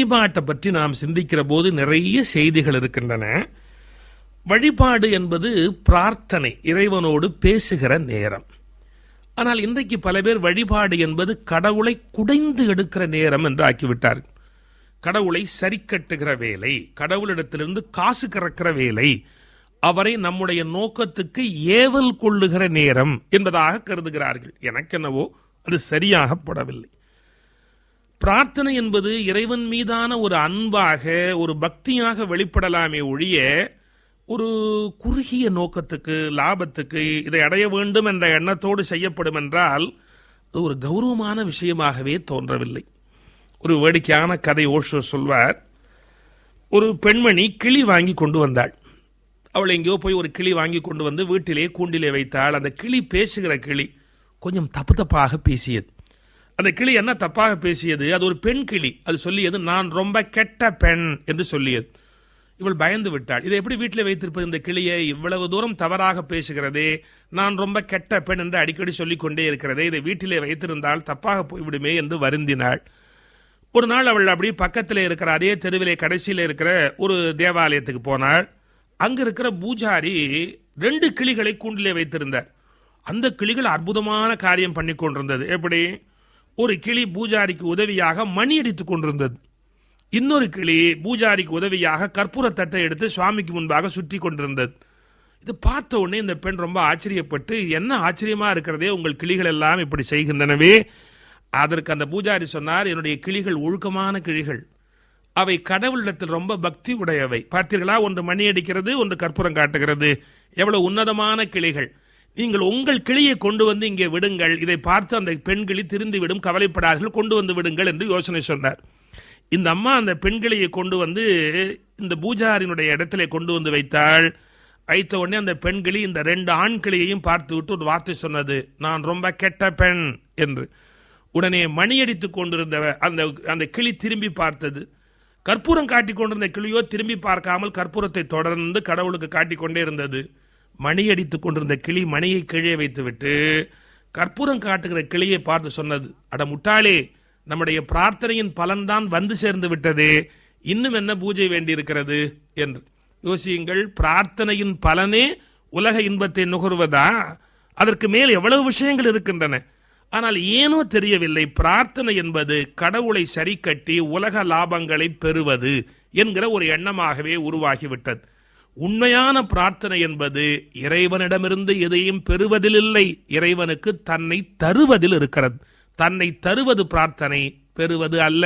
வழிபாட்டை பற்றி நாம் சிந்திக்கிற போது நிறைய செய்திகள் இருக்கின்றன. வழிபாடு என்பது பிரார்த்தனை இறைவனோடு பேசுகிற நேரம். ஆனால் இன்றைக்கு பல பேர் வழிபாடு என்பது கடவுளை குடைந்து எடுக்கிற நேரம் என்று ஆக்கிவிட்டார் கடவுளை சரிக்கட்டுகிற வேலை கடவுளிடத்திலிருந்து காசு கறக்கிற வேலை அவரை நம்முடைய நோக்கத்துக்கு ஏவல் கொள்ளுகிற நேரம் என்பதாக கருதுகிறார்கள். எனக்கென்னவோ அது சரியாகப்படவில்லை பிரார்த்தனை என்பது இறைவன் மீதான ஒரு அன்பாக ஒரு பக்தியாக வெளிப்படலாமே ஒழிய ஒரு குறுகிய நோக்கத்துக்கு லாபத்துக்கு இதை அடைய வேண்டும் என்ற எண்ணத்தோடு செய்யப்படும் என்றால் அது ஒரு கௌரவமான விஷயமாகவே தோன்றவில்லை. ஒரு வேடிக்கையான கதை ஓஷோ சொல்வார் ஒரு பெண்மணி கிளி வாங்கி கொண்டு வந்தாள். அவள் எங்கேயோ போய் ஒரு கிளி வாங்கி கொண்டு வந்து வீட்டிலே கூண்டிலே வைத்தாள். அந்த கிளி பேசுகிற கிளி கொஞ்சம் தப்பு தப்பாக பேசியது. அந்த கிளி என்ன தப்பாக பேசியது? அது ஒரு பெண் கிளி. அது சொல்லியது நான் ரொம்ப கெட்ட பெண் என்று சொல்லியது. இவள் பயந்து விட்டாள். இதை எப்படி வீட்டில் வைத்திருப்பது? இந்த கிளியை இவ்வளவு தூரம் தவறாக பேசுகிறதே நான் ரொம்ப கெட்ட பெண் என்று அடிக்கடி சொல்லிக்கொண்டே இருக்கிறதே இதை வீட்டிலே வைத்திருந்தால் தப்பாக போய்விடுமே என்று வருந்தினாள். ஒரு நாள் அவள் அப்படியே பக்கத்தில் இருக்கிற அதே தெருவிலே கடைசியில் இருக்கிற ஒரு தேவாலயத்துக்கு போனாள். அங்கே இருக்கிற பூஜாரி ரெண்டு கிளிகளை கூண்டிலே வைத்திருந்தார். அந்த கிளிகள் அற்புதமான காரியம் பண்ணி கொண்டிருந்தது. எப்படி? ஒரு கிளி பூஜாரிக்கு உதவியாக மணி அடித்துக் கொண்டிருந்தது. இன்னொரு கிளி பூஜாரிக்கு உதவியாக கற்பூர தட்டை எடுத்து சுவாமிக்கு முன்பாக சுற்றி கொண்டிருந்தது. இது பார்த்த உடனே இந்த பெண் ரொம்ப ஆச்சரியப்பட்டு என்ன ஆச்சரியமா இருக்கிறதே உங்கள் கிளிகள் எல்லாம் இப்படி செய்கின்றனவே? அதற்கு அந்த பூஜாரி சொன்னார் என்னுடைய கிளிகள் ஒழுக்கமான கிளிகள். அவை கடவுளிடத்தில் ரொம்ப பக்தி உடையவை. பார்த்தீர்களா ஒன்று மணி அடிக்கிறது ஒன்று கற்பூரம் காட்டுகிறது. எவ்வளவு உன்னதமான கிளிகள். நீங்கள் உங்கள் கிளியை கொண்டு வந்து இங்கே விடுங்கள். இதை பார்த்து அந்த பெண்களி திருந்துவிடும் கவலைப்படாதீர்கள் கொண்டு வந்து விடுங்கள் என்று யோசனை சொன்னார். இந்த அம்மா அந்த பெண்களியை கொண்டு வந்து இந்த பூஜாரினுடைய இடத்திலே கொண்டு வந்து வைத்தாள். வைத்த உடனே அந்த பெண்களி இந்த ரெண்டு ஆண் கிளியையும் பார்த்து விட்டு ஒரு வார்த்தை சொன்னது நான் ரொம்ப கெட்ட பெண் என்று. உடனே மணியடித்து கொண்டிருந்த அந்த அந்த கிளி திரும்பி பார்த்தது. கற்பூரம் காட்டிக் கொண்டிருந்த கிளியோ திரும்பி பார்க்காமல் கற்பூரத்தை தொடர்ந்து கடவுளுக்கு காட்டிக்கொண்டே இருந்தது. மணியடித்துக் கொண்டிருந்த கிளி மணியை கீழே வைத்துவிட்டு கற்பூரம் காட்டுகிற கிளியை பார்த்து சொன்னது அட முட்டாளே நம்முடைய பிரார்த்தனையின் பலன்தான் வந்து சேர்ந்து விட்டது. இன்னும் என்ன பூஜை வேண்டியிருக்கிறது? என்று. யோசியுங்கள் பிரார்த்தனையின் பலனே உலக இன்பத்தை நுகர்வதா? அதற்கு மேல் எவ்வளவு விஷயங்கள் இருக்கின்றன. ஆனால் ஏனோ தெரியவில்லை பிரார்த்தனை என்பது கடவுளை சரி கட்டி உலக லாபங்களை பெறுவது என்கிற ஒரு எண்ணமாகவே உருவாகிவிட்டது. உண்மையான பிரார்த்தனை என்பது இறைவனிடமிருந்து எதையும் பெறுவதில் இல்லை இறைவனுக்கு தன்னை தருவதில் இருக்கிறது. தன்னை தருவது பிரார்த்தனை பெறுவது அல்ல.